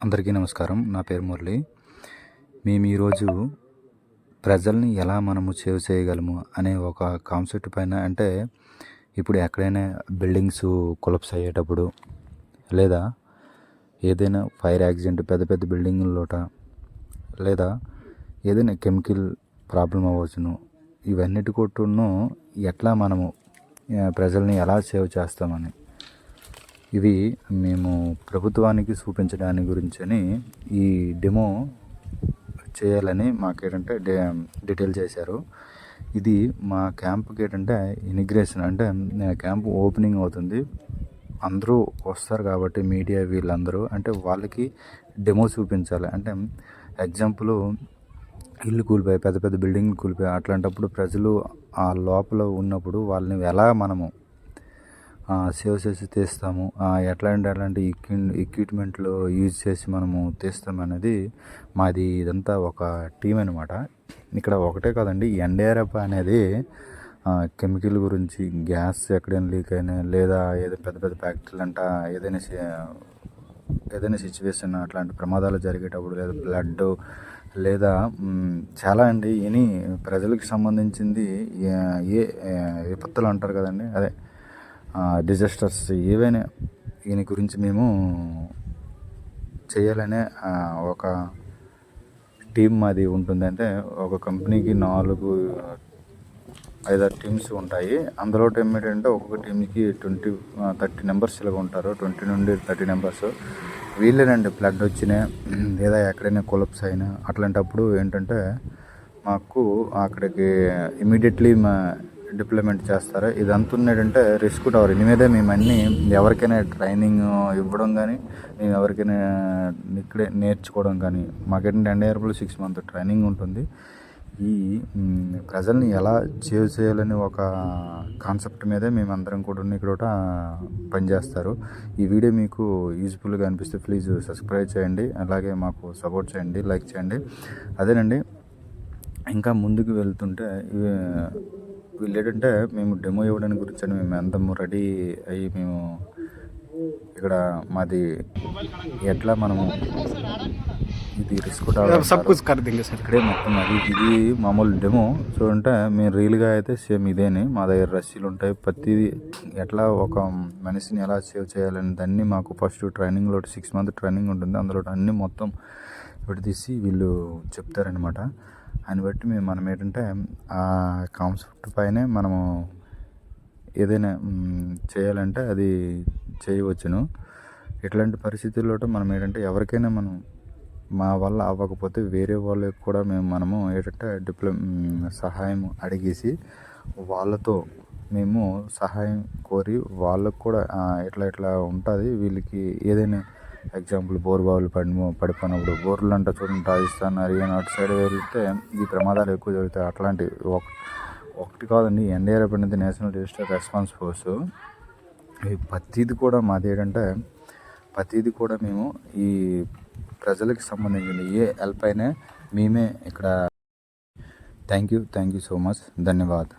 అందరికీ నమస్కారం. నా పేరు మురళి. మేము ఈరోజు ప్రజల్ని ఎలా మనము సేవ్ చేయగలము అనే ఒక కాన్సెప్ట్ పైన అంటే ఇప్పుడు ఎక్కడైనా బిల్డింగ్స్ కొలప్స్ అయ్యేటప్పుడు లేదా ఏదైనా ఫైర్ యాక్సిడెంట్ పెద్ద పెద్ద బిల్డింగుల్లోట లేదా ఏదైనా కెమికల్ ప్రాబ్లం అవ్వచ్చును ఇవన్నిటి కొట్టును ఎట్లా మనము ప్రజల్ని ఎలా సేవ్ చేస్తామని. ఇవి మేము ప్రభుత్వానికి చూపించడానికి గురించని ఈ డెమో చేయాలని మాకు ఏంటంటే డే డీటెయిల్ చేశారు. ఇది మా క్యాంప్కి ఏంటంటే ఇనిగ్రేషన్ అంటే క్యాంప్ ఓపెనింగ్ అవుతుంది. అందరూ వస్తారు కాబట్టి మీడియా వీళ్ళందరూ. అంటే వాళ్ళకి డెమో చూపించాలి. అంటే ఎగ్జాంపుల్ ఇల్లు కూలిపోయి పెద్ద పెద్ద బిల్డింగ్లు కూలిపోయి అట్లాంటప్పుడు ప్రజలు ఆ లోపల ఉన్నప్పుడు వాళ్ళని ఎలా మనము సేవ్ చేసి తీస్తాము. ఆ, ఎట్లాంటి ఎట్లాంటి ఎక్విప్మెంట్లు యూజ్ చేసి మనము తీస్తాం అనేది మాది ఇదంతా ఒక టీం అనమాట ఇక్కడ ఒకటే కాదండి ఎన్డీఆర్ఎఫ్ అనేది కెమికల్ గురించి గ్యాస్ ఎక్కడైనా లీక్ అయినా లేదా ఏదో పెద్ద పెద్ద ఫ్యాక్టరీలు అంట ఏదైనా ఏదైనా సిచ్యువేషన్ అట్లాంటి ప్రమాదాలు జరిగేటప్పుడు లేదా బ్లడ్ లేదా చాలా అండి ఇని ప్రజలకు సంబంధించింది ఏ విపత్తులు అంటారు కదండి అదే. డిజాస్టర్స్ ఏవైనా దీని గురించి మేము చేయాలనే ఒక టీం మాది ఉంటుంది. అంటే ఒక కంపెనీకి నాలుగు ఐదారు టీమ్స్ ఉంటాయి. అందులో టీం ఏంటంటే ఒక్కొక్క టీంకి ట్వంటీ థర్టీ మెంబర్స్ ఇలాగ ఉంటారు. ట్వంటీ నుండి థర్టీ మెంబర్స్ వీళ్ళేనండి బ్లడ్ వచ్చినా లేదా ఎక్కడైనా కొలప్స్ అయినా అట్లాంటప్పుడు ఏంటంటే మాకు అక్కడికి ఇమీడియట్లీ మా డిప్లిమెంట్ చేస్తారు. ఇదంతా ఉన్నాడంటే రిస్క్ టవర్. ఇనిమీదే మీదే మేము ఎవరికైనా ట్రైనింగ్ ఇవ్వడం కానీ మేము ఎవరికైనా ఇక్కడే నేర్చుకోవడం కానీ మాకేంటంటే ఎన్డీఆర్ఎఫ్లో సిక్స్ మంత్ ట్రైనింగ్ ఉంటుంది. ఈ ప్రజల్ని ఎలా సేవ్ చేయాలని ఒక కాన్సెప్ట్ మీదే మేమందరం కూడా ఇక్కడ ఒకట పనిచేస్తారు. ఈ వీడియో మీకు యూజ్ఫుల్గా అనిపిస్తే ప్లీజ్ సబ్స్క్రైబ్ చేయండి. అలాగే మాకు సపోర్ట్ చేయండి లైక్ చేయండి. అదేనండి ఇంకా ముందుకు వెళ్తుంటే వీళ్ళు ఏంటంటే మేము డెమో ఇవ్వడానికి గురించి మేము అందము రెడీ అయ్యి మేము ఇక్కడ మాది ఎట్లా మనము ఇది రిస్క్ सब कुछ कर देंगे सर ఇక్కడే మొత్తం అది ఇది మామూలు డెమో చూడంటే మేము రీల్గా అయితే సేమ్ ఇదేని మా దగ్గర రస్సీలు ఉంటాయి ప్రతిదీ ఎట్లా ఒక మనిషిని ఎలా సేవ్ చేయాలని దాన్ని మాకు ఫస్ట్ ట్రైనింగ్లో సిక్స్ మంత్ ట్రైనింగ్ ఉంటుంది అందులో అన్ని మొత్తం విడదీసి వీళ్ళు చెప్తారనమాట అని బట్టి మేము మనం ఏంటంటే ఆ కాన్సెప్ట్ పైనే మనము ఏదైనా మ్, చేయాలంటే అది చేయవచ్చును ఇట్లాంటి పరిస్థితుల్లో మనం ఏంటంటే ఎవరికైనా మనం మా వల్ల అవ్వకపోతే వేరే వాళ్ళకి కూడా మేము మనము ఏంటంటే డిప్లొ సహాయం అడిగేసి వాళ్ళతో మేము సహాయం కోరి వాళ్ళకు కూడా ఇట్లా ఇట్లా ఉంటుంది. వీళ్ళకి ఏదైనా ఎగ్జాంపుల్ బోర్ బావులు పడి పడిపోయినప్పుడు బోర్లు అంట చూడండి రాజస్థాన్ హర్యానా అటు సైడ్ వెళ్తే ఈ ప్రమాదాలు ఎక్కువ జరుగుతాయి. అట్లాంటి ఒక ఒకటి కాదండి ఎన్డీఆర్ఎఫ్ అనేది నేషనల్ డిజిటల్ రెస్పాన్స్ ఫోర్స్. ఈ ప్రతిది కూడా మాది ఏంటంటే ప్రతిది కూడా మేము ఈ ప్రజలకు సంబంధించిన ఏ హెల్ప్ అయినా మేమే ఇక్కడ thank you thank you so much ధన్యవాద్